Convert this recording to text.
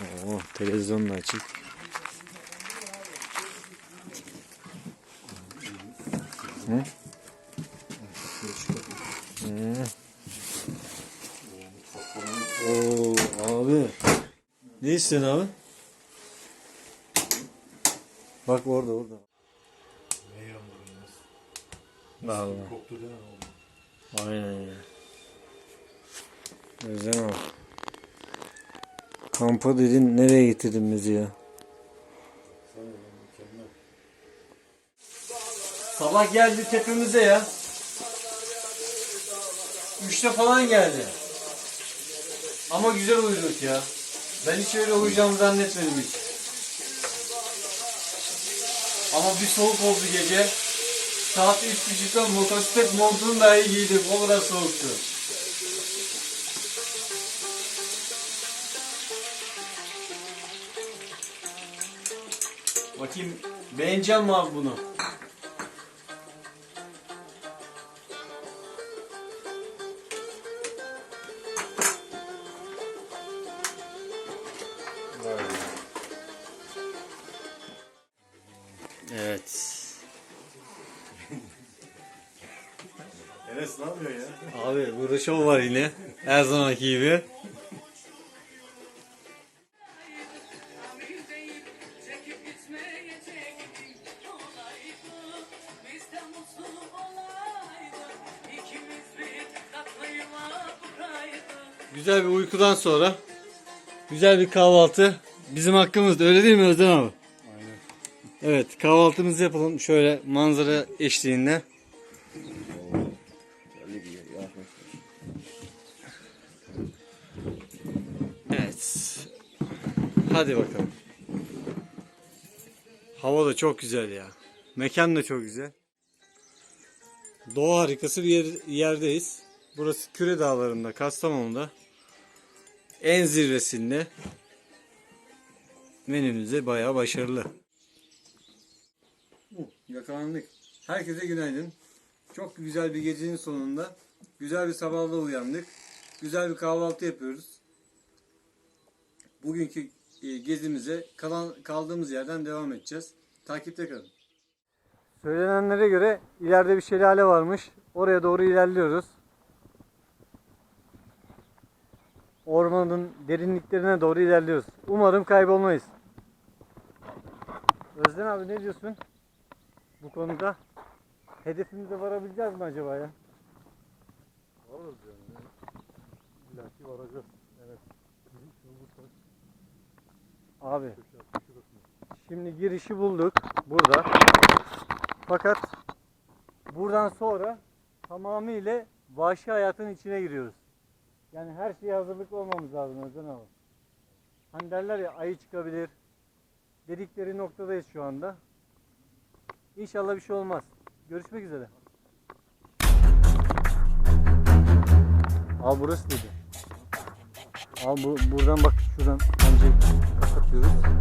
Oo, televizyonun açık. Hı? Hı. Oo abi. Ne istiyorsun abi? Bak orada orada. Ne yağmuruyuz? Vallahi. Koktu değil mi? Aynen ya. Özlem abi. Kampa dedin nereye getirdin bizi ya? Sabah geldi tepemize ya. Üçte falan geldi. Ama güzel uyuduk ya. Ben hiç öyle uyuyacağımı zannetmedim hiç. Ama bir soğuk oldu gece. Saat üç buçukta motosiklet montunu dahi giydim. O kadar soğuktu. Bakayım beğeneceğim mi abi bunu? Evet. Enes ne yapıyor ya? Abi burada şov var yine. Her zamanki gibi. Güzel bir uykudan sonra güzel bir kahvaltı bizim hakkımızda öyle değil mi Özden abi? Aynen. Evet kahvaltımızı yapalım şöyle manzara eşliğinde. Evet. Hadi bakalım. Hava da çok güzel ya. Mekan da çok güzel. Doğa harikası bir yer, yerdeyiz. Burası Küre Dağları'nda, Kastamonu'da. En zirvesinde. Menümüzde bayağı başarılı. Yakalandık. Herkese günaydın. Çok güzel bir gecenin sonunda güzel bir sabahla uyandık. Güzel bir kahvaltı yapıyoruz. Bugünkü e, gezimize kalan kaldığımız yerden devam edeceğiz. Takipte kalın. Söylenenlere göre ileride bir şelale varmış. Oraya doğru ilerliyoruz. Ormanın derinliklerine doğru ilerliyoruz. Umarım kaybolmayız. Özden abi ne diyorsun? Bu konuda hedefimize varabileceğiz mi acaba ya? Varız yani. İlla ki varacağız. Evet. Abi şimdi girişi bulduk burada. Fakat buradan sonra tamamıyla vahşi hayatın içine giriyoruz. Yani her şeye hazırlıklı olmamız lazım Özden abi. Hani derler ya ayı çıkabilir. Dedikleri noktadayız şu anda. İnşallah bir şey olmaz. Görüşmek üzere. Abi burası dedi. Abi bu, buradan bak şuradan bence kapatıyoruz.